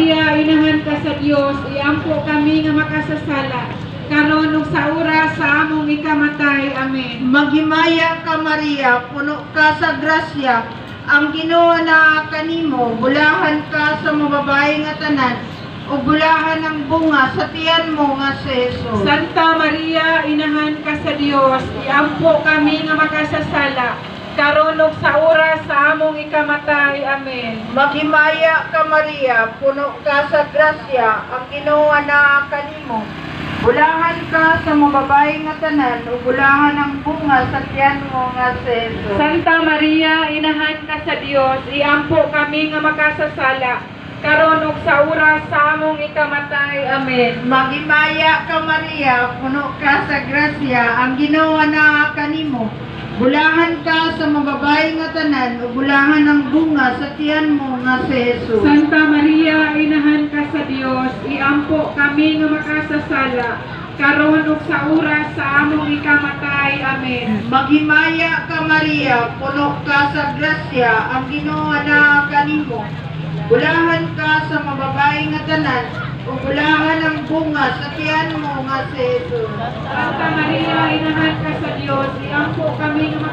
Maria, inahan ka sa Dios, iampo kami nga makasasala. Karon ug sa oras sa among ikamatay. Amen. Maghimaya ka Maria, puno ka sa grasya, ang Ginoo na kanimo, bulahan ka sa mababae nga tanan, o bulahan ang bunga sa tiyan mo nga si Jesus. Santa Maria, inahan ka sa Dios, iampo kami nga makasasala. Karon ug sa oras sa among ikamatay. Amen. Maghimaya ka Maria, puno ka sa grasya, ang Ginoo na kanimo, bulahan ka sa mababae nga tanan, o bulahan ang bunga sa tiyan mo nga Jesus. Santa Maria, inahan ka sa Dios, iampo kami nga makasasala. Karon ug sa oras sa among ikamatay. Amen. Maghimaya ka Maria, puno ka sa grasya, ang Ginoo na kanimo. Ka sa mababae nga tanan, o bulahan ang bunga sa tiyan mo nga si Jesus. Santa Maria, inahan ka sa Dios, iampo kami nga makasasala. Karon ug sa oras sa among ikamatay. Amen. Maghimaya ka Maria, puno ka sa grasya, ang Ginoo na kanimo. Bulahan ka sa mababae nga tanan, o bulahan ang bunga sa tiyan mo nga si Jesus. Santa Maria, inahan ka sa Dios, iampo kami nga